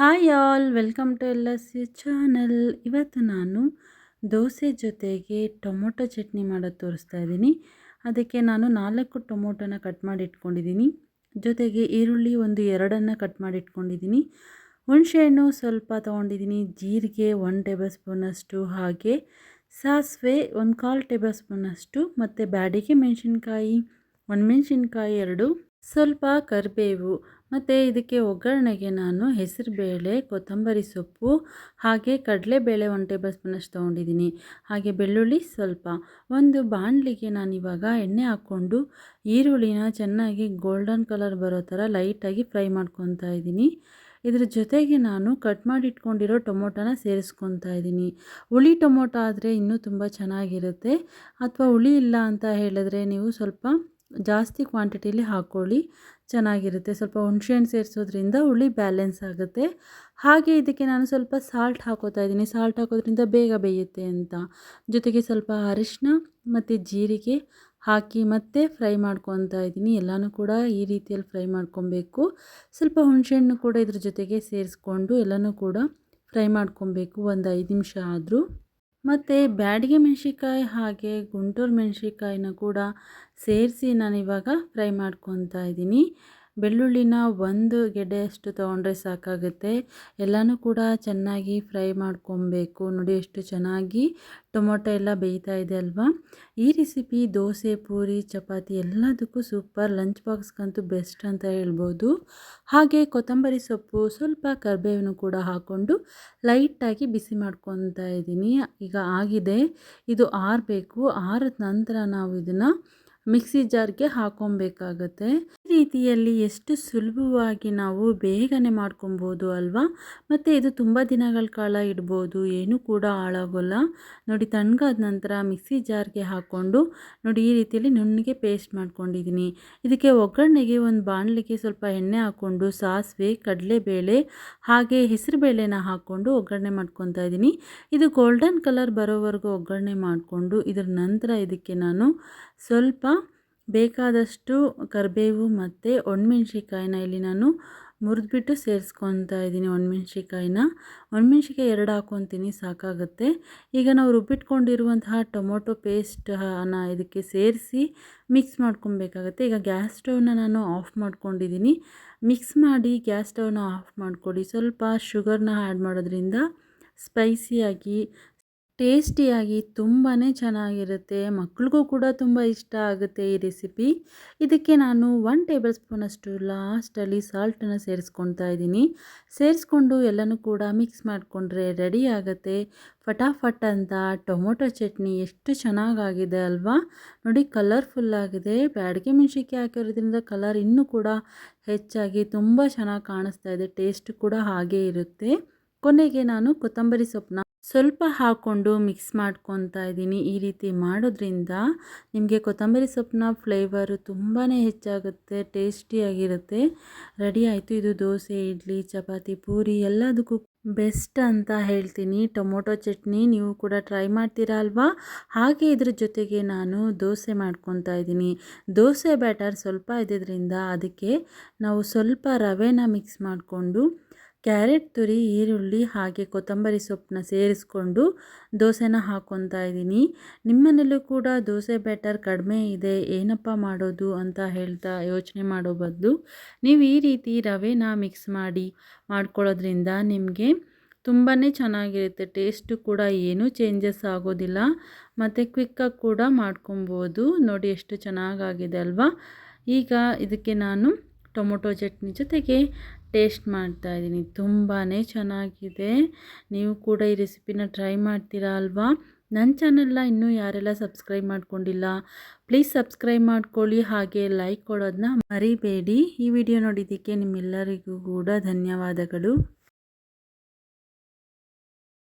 Hi all, welcome to L S channel. ಇವತ್ತು ನಾನು ದೋಸೆ ಜೊತೆಗೆ ಟೊಮೊಟೊ ಚಟ್ನಿ ಮಾಡೋದು ತೋರಿಸ್ತಾ ಇದ್ದೀನಿ. ಅದಕ್ಕೆ ನಾನು ನಾಲ್ಕು ಟೊಮೊಟೊನ ಕಟ್ ಮಾಡಿ ಇಟ್ಕೊಂಡಿದ್ದೀನಿ. ಜೊತೆಗೆ ಈರುಳ್ಳಿ ಒಂದು ಎರಡನ್ನು ಕಟ್ ಮಾಡಿ ಇಟ್ಕೊಂಡಿದ್ದೀನಿ. ಹುಣಸೆಹಣ್ಣು ಸ್ವಲ್ಪ ತೊಗೊಂಡಿದ್ದೀನಿ. ಜೀರಿಗೆ ಒನ್ ಟೇಬಲ್ ಸ್ಪೂನಷ್ಟು, ಹಾಗೆ ಸಾಸಿವೆ ಒಂದು ಕಾಲು ಟೇಬಲ್ ಸ್ಪೂನಷ್ಟು, ಮತ್ತು ಬ್ಯಾಡಿಗೆ ಮೆಣಸಿನ್ಕಾಯಿ ಒಣಮೆಣ್ಸಿನ್ಕಾಯಿ ಎರಡು ಸ್ವಲ್ಪ ಕರಿಬೇವು. ಮತ್ತು ಇದಕ್ಕೆ ಒಗ್ಗರಣೆಗೆ ನಾನು ಹೆಸರುಬೇಳೆ, ಕೊತ್ತಂಬರಿ ಸೊಪ್ಪು, ಹಾಗೆ ಕಡಲೆಬೇಳೆ ಒನ್ ಟೇಬಲ್ ಸ್ಪೂನಷ್ಟು ತೊಗೊಂಡಿದ್ದೀನಿ. ಹಾಗೆ ಬೆಳ್ಳುಳ್ಳಿ ಸ್ವಲ್ಪ. ಒಂದು ಬಾಣಲಿಗೆ ನಾನಿವಾಗ ಎಣ್ಣೆ ಹಾಕ್ಕೊಂಡು ಈರುಳ್ಳಿನ ಚೆನ್ನಾಗಿ ಗೋಲ್ಡನ್ ಕಲರ್ ಬರೋ ಥರ ಲೈಟಾಗಿ ಫ್ರೈ ಮಾಡ್ಕೊತಾ ಇದ್ದೀನಿ. ಇದ್ರ ಜೊತೆಗೆ ನಾನು ಕಟ್ ಮಾಡಿ ಇಟ್ಕೊಂಡಿರೋ ಟೊಮೊಟೊನ ಸೇರಿಸ್ಕೊತಾ ಇದ್ದೀನಿ. ಹುಳಿ ಟೊಮೊಟೊ ಆದರೆ ಇನ್ನೂ ತುಂಬ ಚೆನ್ನಾಗಿರುತ್ತೆ. ಅಥವಾ ಹುಳಿ ಇಲ್ಲ ಅಂತ ಹೇಳಿದ್ರೆ ನೀವು ಸ್ವಲ್ಪ ಜಾಸ್ತಿ ಕ್ವಾಂಟಿಟಿಲಿ ಹಾಕ್ಕೊಳ್ಳಿ ಚೆನ್ನಾಗಿರುತ್ತೆ. ಸ್ವಲ್ಪ ಹುಣಸೆಹಣ್ಣು ಸೇರಿಸೋದ್ರಿಂದ ಹುಳಿ ಬ್ಯಾಲೆನ್ಸ್ ಆಗುತ್ತೆ. ಹಾಗೆ ಇದಕ್ಕೆ ನಾನು ಸ್ವಲ್ಪ ಸಾಲ್ಟ್ ಹಾಕೋತಾ ಇದ್ದೀನಿ. ಸಾಲ್ಟ್ ಹಾಕೋದ್ರಿಂದ ಬೇಗ ಬೇಯುತ್ತೆ ಅಂತ. ಜೊತೆಗೆ ಸ್ವಲ್ಪ ಅರಿಶಿನ ಮತ್ತು ಜೀರಿಗೆ ಹಾಕಿ ಮತ್ತೆ ಫ್ರೈ ಮಾಡ್ಕೊತಾ ಇದ್ದೀನಿ. ಎಲ್ಲನೂ ಕೂಡ ಈ ರೀತಿಯಲ್ಲಿ ಫ್ರೈ ಮಾಡ್ಕೊಬೇಕು. ಸ್ವಲ್ಪ ಹುಣಸೆಹಣ್ಣು ಕೂಡ ಇದ್ರ ಜೊತೆಗೆ ಸೇರಿಸ್ಕೊಂಡು ಎಲ್ಲನೂ ಕೂಡ ಫ್ರೈ ಮಾಡ್ಕೊಬೇಕು. ಒಂದು ಐದು ನಿಮಿಷ ಆದರೂ. ಮತ್ತು ಬ್ಯಾಡಿಗೆ ಮೆಣಸಿಕಾಯಿ ಹಾಗೆ ಗುಂಟೂರು ಮೆಣಸಿಕಾಯಿನ ಕೂಡ ಸೇರಿಸಿ ನಾನಿವಾಗ ಫ್ರೈ ಮಾಡ್ಕೊತಾ ಇದ್ದೀನಿ. ಬೆಳ್ಳುಳ್ಳಿನ ಒಂದು ಗೆಡ್ಡೆಯಷ್ಟು ತೊಗೊಂಡ್ರೆ ಸಾಕಾಗುತ್ತೆ. ಎಲ್ಲನೂ ಕೂಡ ಚೆನ್ನಾಗಿ ಫ್ರೈ ಮಾಡ್ಕೊಬೇಕು. ನೋಡಿ ಎಷ್ಟು ಚೆನ್ನಾಗಿ ಟೊಮೊಟೊ ಎಲ್ಲ ಬೇಯ್ತಾ ಇದೆ ಅಲ್ವಾ? ಈ ರೆಸಿಪಿ ದೋಸೆ, ಪೂರಿ, ಚಪಾತಿ ಎಲ್ಲದಕ್ಕೂ ಸೂಪರ್. ಲಂಚ್ ಬಾಕ್ಸ್ಗಂತೂ ಬೆಸ್ಟ್ ಅಂತ ಹೇಳ್ಬೋದು. ಹಾಗೆ ಕೊತ್ತಂಬರಿ ಸೊಪ್ಪು, ಸ್ವಲ್ಪ ಕರಿಬೇವನ್ನು ಕೂಡ ಹಾಕ್ಕೊಂಡು ಲೈಟಾಗಿ ಬಿಸಿ ಮಾಡ್ಕೊತಾ ಇದ್ದೀನಿ. ಈಗ ಆಗಿದೆ. ಇದು ಆರಬೇಕು. ಆರದ ನಂತರ ನಾವು ಇದನ್ನು ಮಿಕ್ಸಿ ಜಾರ್ಗೆ ಹಾಕೊಬೇಕಾಗತ್ತೆ. ಈ ರೀತಿಯಲ್ಲಿ ಎಷ್ಟು ಸುಲಭವಾಗಿ ನಾವು ಬೇಗನೆ ಮಾಡ್ಕೊಬೋದು ಅಲ್ವಾ? ಮತ್ತು ಇದು ತುಂಬ ದಿನಗಳ ಕಾಲ ಇಡ್ಬೋದು, ಏನೂ ಕೂಡ ಹಾಳಾಗೋಲ್ಲ. ನೋಡಿ, ತಣ್ಣಗಾದ ನಂತರ ಮಿಕ್ಸಿ ಜಾರ್ಗೆ ಹಾಕ್ಕೊಂಡು ನೋಡಿ, ಈ ರೀತಿಯಲ್ಲಿ ನುಣ್ಣಗೆ ಪೇಸ್ಟ್ ಮಾಡ್ಕೊಂಡಿದ್ದೀನಿ. ಇದಕ್ಕೆ ಒಗ್ಗರಣೆಗೆ ಒಂದು ಬಾಣಲಿಗೆ ಸ್ವಲ್ಪ ಎಣ್ಣೆ ಹಾಕ್ಕೊಂಡು, ಸಾಸಿವೆ, ಕಡಲೆಬೇಳೆ, ಹಾಗೆ ಹೆಸರುಬೇಳೆನ ಹಾಕ್ಕೊಂಡು ಒಗ್ಗರಣೆ ಮಾಡ್ಕೊತಾ ಇದ್ದೀನಿ. ಇದು ಗೋಲ್ಡನ್ ಕಲರ್ ಬರೋವರೆಗೂ ಒಗ್ಗರಣೆ ಮಾಡಿಕೊಂಡು ಇದರ ನಂತರ ಇದಕ್ಕೆ ನಾನು ಸ್ವಲ್ಪ ಬೇಕಾದಷ್ಟು ಕರಿಬೇವು ಮತ್ತು ಒಣಮೆಣ್ಸಿಕಾಯಿನ ಇಲ್ಲಿ ನಾನು ಮುರಿದ್ಬಿಟ್ಟು ಸೇರಿಸ್ಕೊತಾ ಇದ್ದೀನಿ ಒಣಮೆಣ್ಸಿಕಾಯಿನ ಒಣಮೆಣ್ಸಿಕಾಯಿ ಎರಡು ಹಾಕ್ಕೊತೀನಿ, ಸಾಕಾಗುತ್ತೆ. ಈಗ ನಾವು ರುಬ್ಬಿಟ್ಕೊಂಡಿರುವಂತಹ ಟೊಮೊಟೊ ಪೇಸ್ಟನ್ನು ಇದಕ್ಕೆ ಸೇರಿಸಿ ಮಿಕ್ಸ್ ಮಾಡ್ಕೊಬೇಕಾಗತ್ತೆ ಈಗ ಗ್ಯಾಸ್ ಸ್ಟವ್ನ ನಾನು ಆಫ್ ಮಾಡ್ಕೊಂಡಿದ್ದೀನಿ. ಮಿಕ್ಸ್ ಮಾಡಿ ಗ್ಯಾಸ್ ಸ್ಟವ್ನ ಆಫ್ ಮಾಡಿಕೊಡಿ. ಸ್ವಲ್ಪ ಶುಗರ್ನ ಆ್ಯಡ್ ಮಾಡೋದ್ರಿಂದ ಸ್ಪೈಸಿಯಾಗಿ ಟೇಸ್ಟಿಯಾಗಿ ತುಂಬಾ ಚೆನ್ನಾಗಿರುತ್ತೆ. ಮಕ್ಳಿಗೂ ಕೂಡ ತುಂಬ ಇಷ್ಟ ಆಗುತ್ತೆ ಈ ರೆಸಿಪಿ. ಇದಕ್ಕೆ ನಾನು ಒನ್ ಟೇಬಲ್ ಸ್ಪೂನಷ್ಟು ಲಾಸ್ಟಲ್ಲಿ ಸಾಲ್ಟನ್ನು ಸೇರಿಸ್ಕೊತಾ ಇದ್ದೀನಿ. ಸೇರಿಸ್ಕೊಂಡು ಎಲ್ಲನೂ ಕೂಡ ಮಿಕ್ಸ್ ಮಾಡಿಕೊಂಡ್ರೆ ರೆಡಿ ಆಗುತ್ತೆ. ಫಟಾಫಟ್ ಅಂತ ಟೊಮೊಟೊ ಚಟ್ನಿ ಎಷ್ಟು ಚೆನ್ನಾಗಾಗಿದೆ ಅಲ್ವಾ? ನೋಡಿ ಕಲರ್ಫುಲ್ಲಾಗಿದೆ ಬ್ಯಾಡಿಗೆ ಮೆಣಸಿಕೆ ಹಾಕಿರೋದ್ರಿಂದ ಕಲರ್ ಇನ್ನೂ ಕೂಡ ಹೆಚ್ಚಾಗಿ ತುಂಬ ಚೆನ್ನಾಗಿ ಕಾಣಿಸ್ತಾ ಇದೆ. ಟೇಸ್ಟ್ ಕೂಡ ಹಾಗೇ ಇರುತ್ತೆ. ಕೊನೆಗೆ ನಾನು ಕೊತ್ತಂಬರಿ ಸೊಪ್ಪನ್ನ ಸ್ವಲ್ಪ ಹಾಕ್ಕೊಂಡು ಮಿಕ್ಸ್ ಮಾಡ್ಕೊತಾ ಇದ್ದೀನಿ. ಈ ರೀತಿ ಮಾಡೋದ್ರಿಂದ ನಿಮಗೆ ಕೊತ್ತಂಬರಿ ಸೊಪ್ಪಿನ ಫ್ಲೇವರು ತುಂಬಾ ಹೆಚ್ಚಾಗುತ್ತೆ, ಟೇಸ್ಟಿಯಾಗಿರುತ್ತೆ. ರೆಡಿ ಆಯಿತು. ಇದು ದೋಸೆ, ಇಡ್ಲಿ, ಚಪಾತಿ, ಪೂರಿ ಎಲ್ಲದಕ್ಕೂ ಬೆಸ್ಟ್ ಅಂತ ಹೇಳ್ತೀನಿ. ಟೊಮೊಟೊ ಚಟ್ನಿ ನೀವು ಕೂಡ ಟ್ರೈ ಮಾಡ್ತೀರಾ ಅಲ್ವಾ? ಹಾಗೆ ಇದ್ರ ಜೊತೆಗೆ ನಾನು ದೋಸೆ ಮಾಡ್ಕೊತಾ ಇದ್ದೀನಿ. ದೋಸೆ ಬ್ಯಾಟರ್ ಸ್ವಲ್ಪ ಇದ್ದಿದ್ದರಿಂದ ಅದಕ್ಕೆ ನಾವು ಸ್ವಲ್ಪ ರವೆನ ಮಿಕ್ಸ್ ಮಾಡಿಕೊಂಡು ಕ್ಯಾರೆಟ್, ತುರಿ, ಈರುಳ್ಳಿ ಹಾಗೆ ಕೊತ್ತಂಬರಿ ಸೊಪ್ಪನ್ನ ಸೇರಿಸ್ಕೊಂಡು ದೋಸೆನ ಹಾಕ್ಕೊತಾ ಇದ್ದೀನಿ. ನಿಮ್ಮನೇಲೂ ಕೂಡ ದೋಸೆ ಬ್ಯಾಟರ್ ಕಡಿಮೆ ಇದೆ, ಏನಪ್ಪ ಮಾಡೋದು ಅಂತ ಹೇಳ್ತಾ ಯೋಚನೆ ಮಾಡೋ ಬದಲು ನೀವು ಈ ರೀತಿ ರವೆನ ಮಿಕ್ಸ್ ಮಾಡಿ ಮಾಡ್ಕೊಳ್ಳೋದ್ರಿಂದ ನಿಮಗೆ ತುಂಬಾ ಚೆನ್ನಾಗಿರುತ್ತೆ ಟೇಸ್ಟು ಕೂಡ ಏನೂ ಚೇಂಜಸ್ ಆಗೋದಿಲ್ಲ ಮತ್ತು ಕ್ವಿಕ್ಕಾಗಿ ಕೂಡ ಮಾಡ್ಕೊಬೋದು ನೋಡಿ ಎಷ್ಟು ಚೆನ್ನಾಗಾಗಿದೆ ಅಲ್ವಾ? ಈಗ ಇದಕ್ಕೆ ನಾನು ಟೊಮೊಟೊ ಚಟ್ನಿ ಜೊತೆಗೆ ಟೇಸ್ಟ್ ಮಾಡ್ತಾ ಇದ್ದೀನಿ. ತುಂಬಾ ಚೆನ್ನಾಗಿದೆ. ನೀವು ಕೂಡ ಈ ರೆಸಿಪಿನ ಟ್ರೈ ಮಾಡ್ತೀರಾ ಅಲ್ವಾ? ನನ್ನ ಚಾನಲ್ನ ಇನ್ನೂ ಯಾರೆಲ್ಲ ಸಬ್ಸ್ಕ್ರೈಬ್ ಮಾಡ್ಕೊಂಡಿಲ್ಲ, ಪ್ಲೀಸ್ ಸಬ್ಸ್ಕ್ರೈಬ್ ಮಾಡ್ಕೊಳ್ಳಿ. ಹಾಗೆ ಲೈಕ್ ಕೊಡೋದನ್ನ ಮರಿಬೇಡಿ. ಈ ವಿಡಿಯೋ ನೋಡಿದ್ದಕ್ಕೆ ನಿಮ್ಮೆಲ್ಲರಿಗೂ ಕೂಡ ಧನ್ಯವಾದಗಳು.